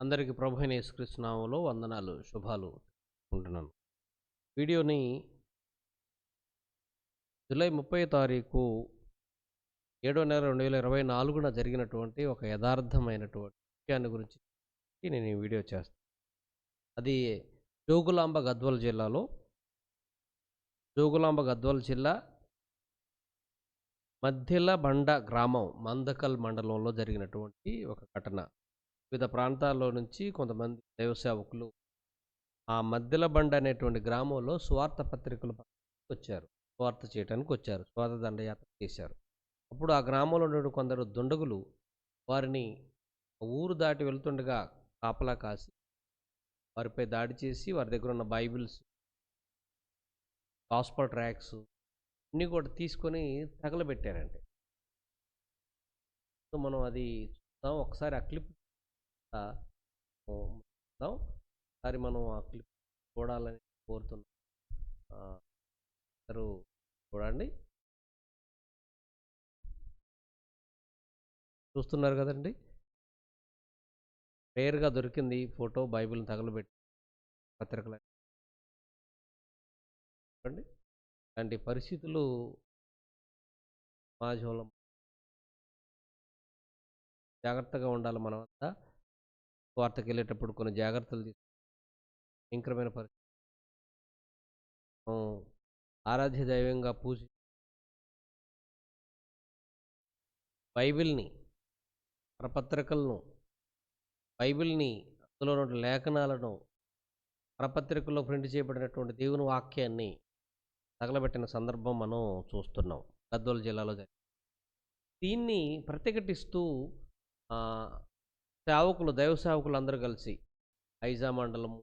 అందరికీ ప్రభు అయిన వందనాలు శుభాలు ఉంటున్నాను. వీడియోని జూలై ముప్పై తారీఖు ఏడో నెల రెండు వేల ఇరవై నాలుగున జరిగినటువంటి ఒక యథార్థమైనటువంటి విషయాన్ని గురించి నేను ఈ వీడియో చేస్తాను అది జోగులాంబ గద్వాల జిల్లాలో జోగులాంబ గద్వాల జిల్లా మధ్యల బండ గ్రామం మందకల్ మండలంలో జరిగినటువంటి ఒక ఘటన. వివిధ ప్రాంతాల్లో నుంచి కొంతమంది దైవ సేవకులు ఆ మధ్యల బండ అనేటువంటి గ్రామంలో స్వార్థ పత్రికలు వచ్చారు. స్వార్థ చేయడానికి వచ్చారు. స్వార్థ దండయాత్ర చేశారు. అప్పుడు ఆ గ్రామంలో ఉన్న కొందరు దుండగులు వారిని ఊరు దాటి వెళ్తుండగా కాపలా కాసి వారిపై దాడి చేసి వారి దగ్గర ఉన్న బైబిల్స్ గాస్పల్ ట్రాక్స్ అన్నీ కూడా తీసుకొని తగలబెట్టారండి సో మనం అది చూద్దాం. ఒకసారి ఆ క్లిప్ ఒకసారి మనం ఆ క్లిప్ చూడాలని కోరుతున్నాం. చూడండి. చూస్తున్నారు కదండి? రేర్గా దొరికింది ఫోటో బైబిల్ని తగలబెట్టి పత్రికలు చూడండి. పరిస్థితులు సమాజంలో జాగ్రత్తగా ఉండాలి మనమంతా. వార్తకి వెళ్ళేటప్పుడు కొన్ని జాగ్రత్తలు తీసుకు భయంకరమైన పరిస్థితి ఆరాధ్య దైవంగా పూజ బైబిల్ని ప్రపత్రికలను బైబిల్ని అందులో లేఖనాలను ప్రపత్రికల్లో ప్రింట్ చేయబడినటువంటి దేవుని వాక్యాన్ని తగలబెట్టిన సందర్భం మనం చూస్తున్నాం. గద్వాల జిల్లాలో జరిగింది. దీన్ని ప్రతిఘటిస్తూ సేవకులు దైవ సేవకులు అందరూ కలిసి ఐజా మండలము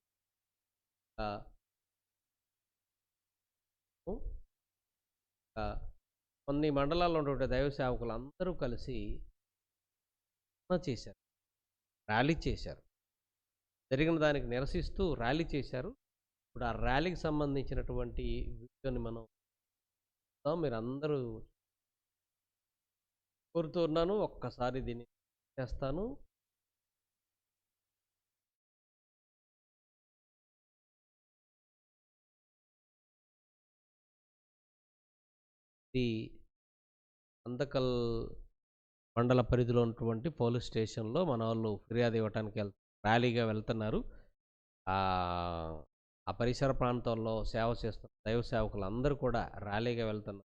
కొన్ని మండలాల్లో ఉన్నటువంటి దైవ సేవకులు అందరూ కలిసి చేశారు. ర్యాలీ చేశారు. జరిగిన దానికి నిరసిస్తూ ర్యాలీ చేశారు. ఇప్పుడు ఆ ర్యాలీకి సంబంధించినటువంటి వీడియోని మనం మీరు అందరూ కోరుతున్నాను ఒక్కసారి దీన్ని చేస్తాను. ఇది అందకల్ మండల పరిధిలో ఉన్నటువంటి పోలీస్ స్టేషన్లో మన వాళ్ళు ఫిర్యాదు ఇవ్వడానికి వెళ్ ర్యాలీగా వెళ్తున్నారు. ఆ ఆ పరిసర ప్రాంతాల్లో సేవ చేస్తున్న దైవ సేవకులు అందరూ కూడా ర్యాలీగా వెళ్తున్నారు.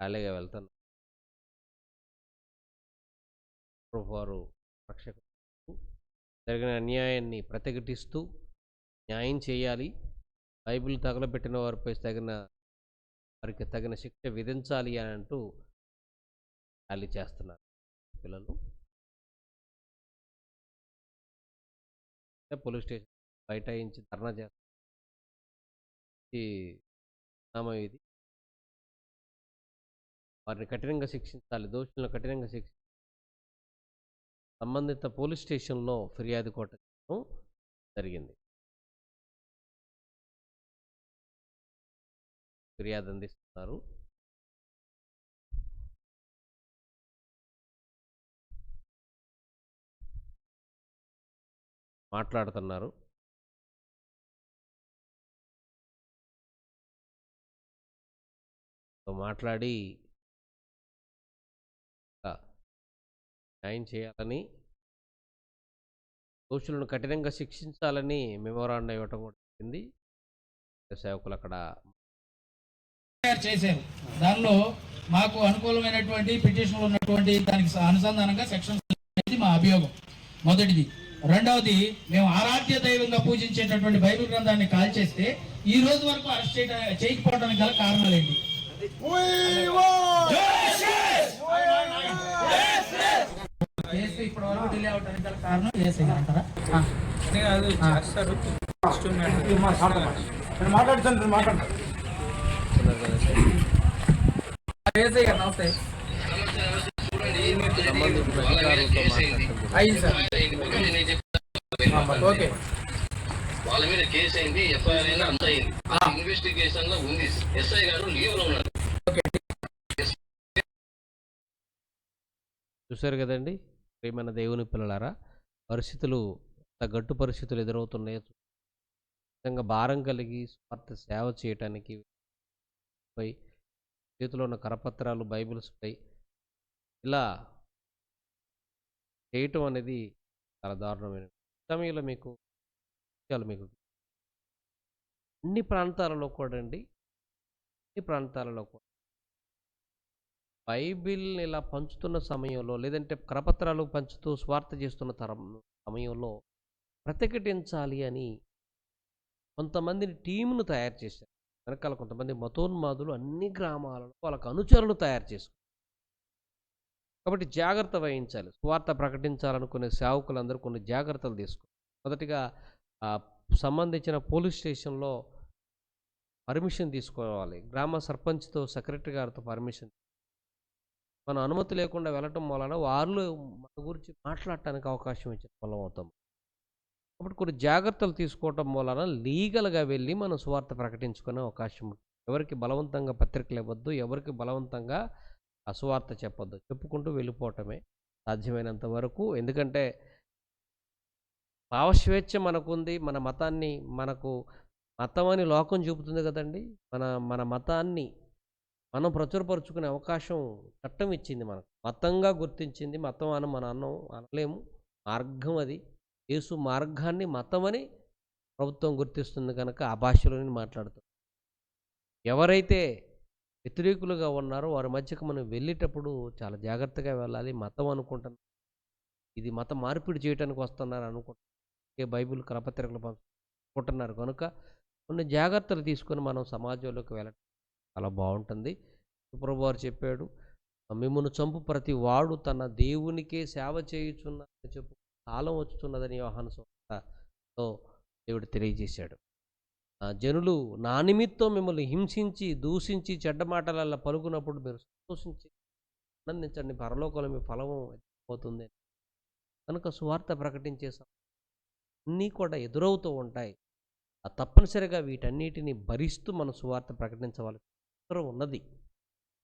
ర్యాలీగా వెళ్తున్నారు వారు రక్షకు జరిగిన అన్యాయాన్ని ప్రతిఘటిస్తూ న్యాయం చేయాలి. బైబిల్ తగలబెట్టిన వారిపై తగిన వారికి తగిన శిక్ష విధించాలి అని అంటూ ఖాళీ చేస్తున్నారు పిల్లలు. పోలీస్ స్టేషన్ బయట ధర్నా చేస్తారు ఈ ఇది. వారిని కఠినంగా శిక్షించాలి దోషులను కఠినంగా శిక్షించాలి సంబంధిత పోలీస్ స్టేషన్లో ఫిర్యాదు కొట్టడం జరిగింది. ఫిర్యాదు అందిస్తున్నారు. మాట్లాడుతున్నారు. మాట్లాడి న్యాయం చేయాలని దోషులను కఠినంగా శిక్షించాలని మెమోరాండం ఇవ్వటం కూడా జరిగింది. సేవకులు అక్కడ తయారు చేశారు. దానిలో మాకు అనుకూలమైనటువంటి పిటిషన్లు ఉన్నటువంటి దానికి అనుసంధానంగా సెక్షన్ అనేది మా అభియోగం. మొదటిది. రెండవది మేము ఆరాధ్య దైవంగా పూజించేటటువంటి బైబిల్ గ్రంథాన్ని కాల్ చేస్తే ఈ రోజు వరకు అరెస్ట్ చేయడం చేయకపోవడానికి గల కారణాలు ఏంటి? చేస్తే ఇప్పటి వరకు డిలే అవడానికి గల కారణం ఏసై అంటారా? ఆ. అని కాదు చేస్తారు. ఫస్ట్ మాట్లాడుతాను మాట్లాడు ఏసై గారు నమస్తే సంబంధించిన అధికారులతో మాట్లాడుతున్నారు అయ్యింది సార్ చెప్పండి నేను చెప్తాను ఓకే. వాళ్ళ మీద కేసు అయింది ఎఫ్ఐఆర్ అయినా అంత అయింది. ఇన్వెస్టిగేషన్లో ఉంది. ఎస్ఐ గారు లీవ్లో ఉన్నారు చూశారు కదండి? ప్రేమైన దేవుని పిల్లలారా పరిస్థితులు తగ్గట్టు పరిస్థితులు ఎదురవుతున్నాయి నిజంగా భారం కలిగి స్వార్థ సేవ చేయటానికి పై చేతిలో ఉన్న కరపత్రాలు బైబిల్స్పై ఇలా చేయటం అనేది చాలా దారుణమైన సమయంలో మీకు విషయాలు మీకు అన్ని ప్రాంతాలలో కూడా అండి అన్ని ప్రాంతాలలో కూడా బైబిల్ని ఇలా పంచుతున్న సమయంలో లేదంటే కరపత్రాలు పంచుతూ స్వార్థ చేస్తున్న తరం సమయంలో ప్రతిఘటించాలి అని కొంతమందిని టీంను తయారు చేశారు. వెనకాల కొంతమంది మతోన్మాదులు అన్ని గ్రామాలలో వాళ్ళకు అనుచరులు తయారు చేసుకున్నారు కాబట్టి జాగ్రత్త వహించాలి. స్వార్థ ప్రకటించాలనుకునే సేవకులందరూ కొన్ని జాగ్రత్తలు తీసుకోవాలి. మొదటిగా సంబంధించిన పోలీస్ స్టేషన్లో పర్మిషన్ తీసుకోవాలి. గ్రామ సర్పంచ్తో సెక్రటరీ గారితో పర్మిషన్ మన అనుమతి లేకుండా వెళ్ళటం వలన వారిలో మన గురించి మాట్లాడటానికి అవకాశం ఇచ్చిన వల్ల అవుతాం కొన్ని జాగ్రత్తలు తీసుకోవటం వలన లీగల్గా వెళ్ళి మనం స్వార్థ ప్రకటించుకునే అవకాశం ఉంది ఎవరికి బలవంతంగా పత్రికలు ఇవ్వద్దు ఎవరికి బలవంతంగా అస్వార్థ చెప్పొద్దు. చెప్పుకుంటూ వెళ్ళిపోవటమే సాధ్యమైనంత వరకు. ఎందుకంటే భావస్వేచ్ఛ మనకుంది మన మతాన్ని మనకు మతం అని లోకం చూపుతుంది కదండి. మన మన మతాన్ని మనం ప్రచురపరుచుకునే అవకాశం చట్టం ఇచ్చింది మనకు. మతంగా గుర్తించింది మతం అని మన అన్నం అనలేము. మార్గం అది. యేసు మార్గాన్ని మతం అని ప్రభుత్వం గుర్తిస్తుంది కనుక ఆ భాషలోనే మాట్లాడుతాం. ఎవరైతే వ్యతిరేకులుగా ఉన్నారో వారి మధ్యకు మనం వెళ్ళేటప్పుడు చాలా జాగ్రత్తగా వెళ్ళాలి. మతం అనుకుంటున్నాం. ఇది మత మార్పిడి చేయడానికి వస్తున్నారు అనుకుంటున్నారు ఏ బైబిల్ కరపత్రికలు పంచుకుంటున్నారు కనుక కొన్ని జాగ్రత్తలు తీసుకొని మనం సమాజంలోకి వెళ్ళటం. చాలా బాగుంటుంది. సుప్రభువారు చెప్పాడు మిమ్మల్ని చంపు ప్రతి వాడు తన దేవునికే సేవ చేయుచున్న చెప్పు కాలం వచ్చుతున్నదని యోహాను సో దేవుడు తెలియజేశాడు. ఆ, జనులు నా నిమిత్తం మిమ్మల్ని హింసించి దూషించి చెడ్డ మాటలల్లా పలుకున్నప్పుడు మీరు సంతోషించి ఆనందించండి. పరలోకంలో మీ ఫలం పోతుంది. కనుక సువార్త ప్రకటించేసాం అన్నీ కూడా ఎదురవుతూ ఉంటాయి. ఆ తప్పనిసరిగా వీటన్నిటిని భరిస్తూ మన సువార్త ప్రకటించవలసి ఉన్నది.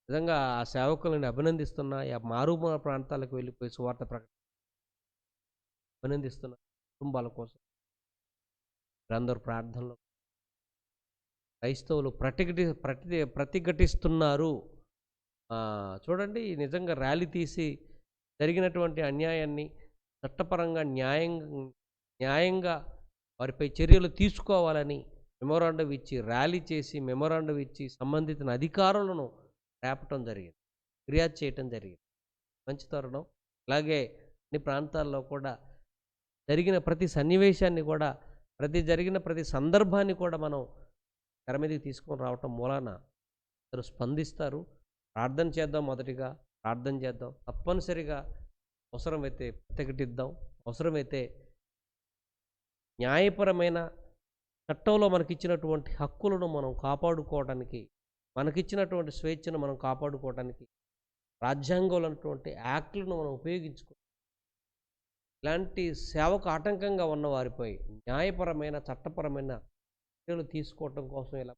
నిజంగా ఆ సేవకులను అభినందిస్తున్నా ఆ మారుమూల ప్రాంతాలకు వెళ్ళిపోయి సువార్త ప్రకటన అభినందిస్తున్న కుటుంబాల కోసం. అందరూ ప్రార్థనలో క్రైస్తవులు ప్రతిఘటి ప్రతి ప్రతిఘటిస్తున్నారు. చూడండి నిజంగా ర్యాలీ తీసి జరిగినటువంటి అన్యాయాన్ని చట్టపరంగా న్యాయం న్యాయంగా వారిపై చర్యలు తీసుకోవాలని మెమోరాండం ఇచ్చి ర్యాలీ చేసి మెమోరాండం ఇచ్చి సంబంధిత అధికారులను రేపటం జరిగింది. ఫిర్యాదు చేయటం జరిగింది. మంచి తరుణం. అలాగే అన్ని ప్రాంతాల్లో కూడా జరిగిన ప్రతి సన్నివేశాన్ని కూడా ప్రతి జరిగిన ప్రతి సందర్భాన్ని కూడా మనం తెర మీదకి తీసుకొని రావటం మూలాన అందరూ స్పందిస్తారు. ప్రార్థన చేద్దాం మొదటిగా. ప్రార్థన చేద్దాం. తప్పనిసరిగా అవసరమైతే ప్రతిఘటిద్దాం అవసరమైతే న్యాయపరమైన చట్టంలో మనకిచ్చినటువంటి హక్కులను మనం కాపాడుకోవడానికి మనకిచ్చినటువంటి స్వేచ్ఛను మనం కాపాడుకోవడానికి రాజ్యాంగంలో ఉన్నటువంటి యాక్ట్లను మనం ఉపయోగించుకో ఇలాంటి సేవకు ఆటంకంగా ఉన్న వారిపై న్యాయపరమైన చట్టపరమైన చర్యలు తీసుకోవటం కోసం ఇలా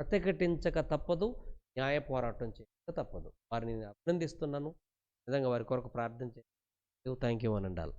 ప్రతిఘటించక తప్పదు న్యాయ పోరాటం చేయక తప్పదు. వారిని నేను అభినందిస్తున్నాను. నిజంగా వారి కొరకు ప్రార్థన చేయాలి థ్యాంక్ యూ అని ఉండాలి